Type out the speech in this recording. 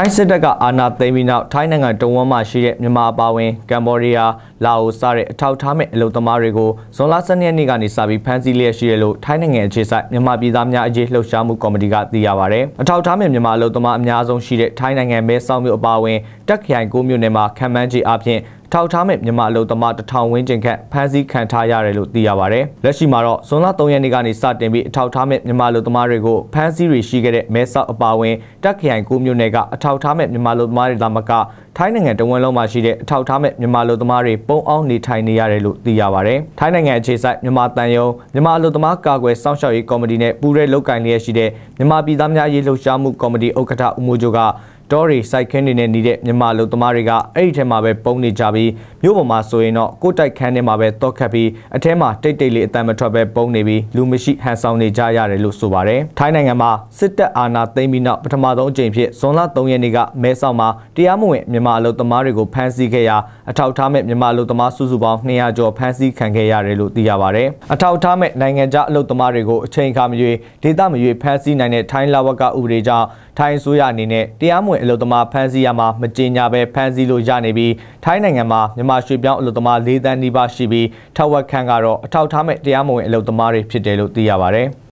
ထိုင်းစစ်တပ်ကအာဏာသိမ်းပြီးနောက်ထိုင်းနိုင်ငံတဝန်းမှာရှိတဲ့မြန်မာအပါအဝင်ကမ္ဘောဒီးယားလာအိုစတဲ့အထောက်အထားမဲ့အလုပ်သမားတွေကိုဇွန်လ12ရက်နေ့ကနေစပြီးဖမ်းဆီးလျက်ရှိတယ်လို့ထိုင်းနိုင်ငံအခြေစိုက်မြန်မာပြည်သားများအရေးလှုပ်ရှားမှုကော်မတီကသိရပါဗျ။အထောက်အထားမဲ့မြန်မာအလုပ်သမားအများဆုံးရှိတဲ့ထိုင်းနိုင်ငံမဲဆောက်မြို့အပါအဝင်တက်ခိုင်၉မြို့နယ်မှာခံမှန်းခြေအပြင်ထောက်ထားမဲ့မြန်မာအလုပ်သမားတထောင်ဝန်းကျင်ခန့်ဖမ်းဆီးခံထားရတယ်လို့သိရပါဗျ။လက်ရှိမှာတော့ဇွန်လ3ရက်နေ့ကနေစတင်ပြီးအထောက်ထားမဲ့မြန်မာအလုပ်သမားတွေကိုဖမ်းဆီးရရှိခဲ့တဲ့မဲဆောက်အပါအဝင်တက်ခိုင်၉မြို့နယ်ကအထောက်ထားမဲ့မြန်မာအလုပ်သမားတွေသာမကထိုင်းနိုင်ငံတဝန်းလုံးမှာရှိတဲ့အထောက်ထားမဲ့မြန်မာလူသမားတွေပုံအောင်နေထိုင်နေရတယ်လို့သိရပါဗျ။ထိုင်းနိုင်ငံအခြေစိုက်မြန်မာတန်ယုံမြန်မာလူသမားကာကွယ်စောင့်ရှောက်ရေးကော်မတီနဲ့ပူးရဲလုပ်ကိုင်လျက်ရှိတဲ့မြန်မာပြည်သားများရေးလှုပ်ရှားမှုကော်မတီဥက္ကဋ္ဌဦးမိုးချိုက တောတွေစိုက်ခင်းတွေနဲ့နေတဲ့မြန်မာလူသမားတွေကအဲ့ဒီထဲမှာပဲပုံနေကြပြီးမြို့ပေါ်မှာဆိုရင်တော့ကိုတိုက်ခန်းထဲမှာပဲတောက်ခတ်ပြီးအထဲမှာတိတ်တိတ်လေးအတန်မထွက်ပဲပုံနေပြီးလူမရှိဟန်ဆောင်နေကြရတယ်လို့ဆိုပါတယ်။ထိုင်းနိုင်ငံမှာစစ်တပ်အာဏာသိမ်းပြီးနောက်ပထမဆုံးအကြိမ်ဖြစ်ဇွန်လ3ရက်နေ့ကမဲဆောက်မှာတရားမဝင်မြန်မာအလုပ်သမားတွေကိုဖမ်းဆီးခဲ့ရာအထောက်ထားမဲ့မြန်မာအလုပ်သမားစုစုပေါင်း200ကျော်ဖမ်းဆီးခံခဲ့ရတယ်လို့သိရပါတယ်။အထောက်ထားမဲ့နိုင်ငံခြားအလုပ်သမားတွေကိုအချိန်အခါမရွေးဒေသမရွေးဖမ်းဆီးနိုင်တဲ့ထိုင်းလာဝကဥပဒေကြောင့် ထိုင်းအစိုးရအနေနဲ့တရားမဝင်အလုပ်သမားဖမ်းဆီးရမှာမကြေညာပဲဖမ်းဆီးလို့ရနေပြီးထိုင်းနိုင်ငံမှာမြန်မာရွှေပြောင်းအလုပ်သမား၄တန်းနီးပါးရှိပြီးထောက်ဝက်ခန့်ကတော့အထောက်ထားမဲ့တရားမဝင်အလုပ်သမားတွေဖြစ်တယ်လို့သိရပါဗျ။